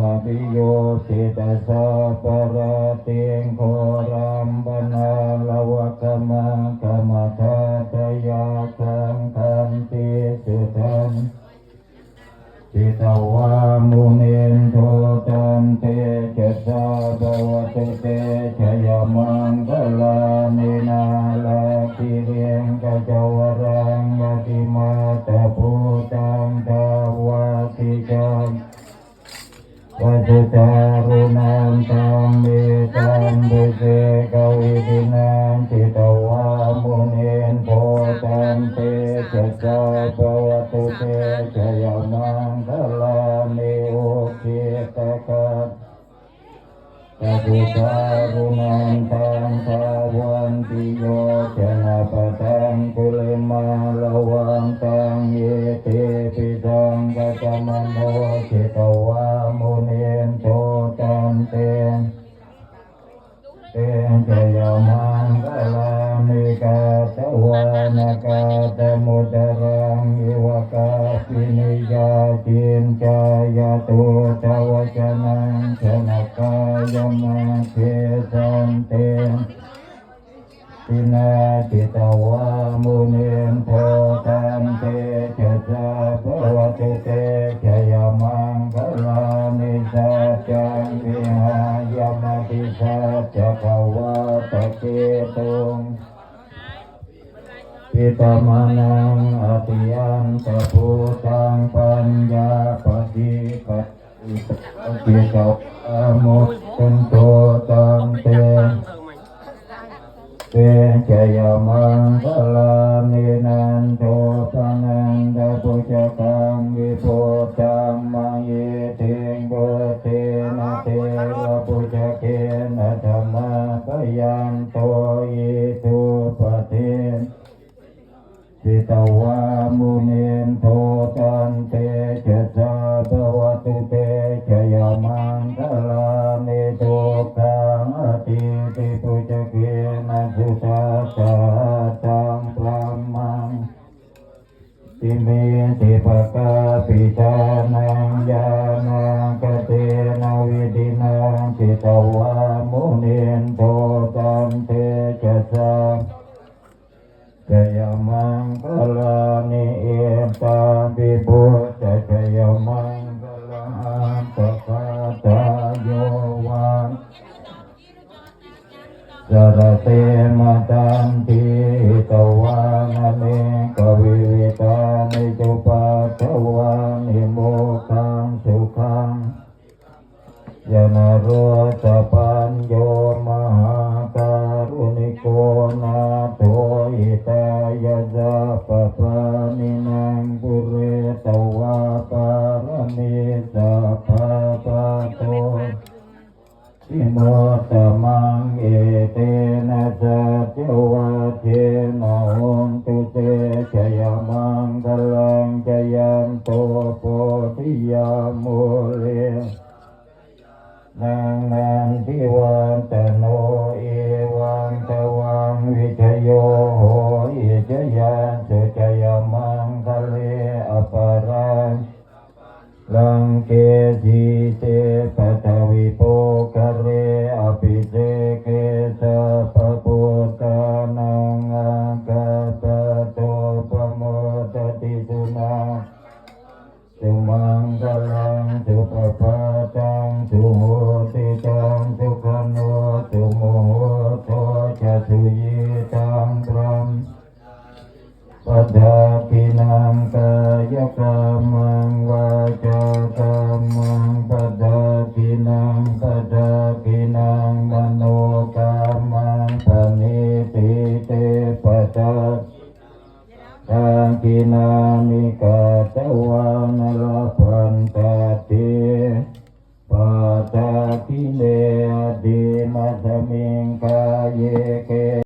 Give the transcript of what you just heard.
มาปิโยติตาสะปะระเติงโครัมปนาลวะกมังกมทัตยาคังคันติสุทันจิตวามุนินโทตันเตเจสาบวตุเตชยมา กวิดินันติตวามุนินโทตันเตเจาภวตุเตชยานังคลานิโอคิตกัตตะกุตารุนันตั ตมุตรังอิวกาปินิยาจินจายตุตวจนังชนะกายมังเทสันเตตินาจิตวามุนินโทตันเตจะสะภวตุเตชยมังคลานิสัจังวิหายมติสัจจภวะตะเกตุง อิตมานังอติยันตภูตังปัญญาปฏิปัติปิตามุตตันโตตังเตเตจยมังคลานินันโทปนันดาปุจกัง มุนินโทตันเตเจสาภวตุเตชยมังคลานิทุกังอติติปุจเกนะสุตาสาตังพระมังติเมติปะกาปิชานังยานังกเตนะวิดินังจิตวามุนินโทตันเตเจะสาจยมังค วานะเมกวิวิตานิจุปัตถวานิโมขังสุขังยานโรสปา ธิยามุเลนังนันทิวันตโนเอวันตวังวิชโยโหอิจยันเจจยมังคเลอปารังลังเกจีเตปะ กลังสุขปัจังสุโหติจังสุขโนสุโมโหโตจะสุยีตังตรัมปัจาปินังกายกรรมังวาจากรรมังปัจาปินังปัจาปินังมโนกรรมังปณิติเตปัจังกินามิกาเตวา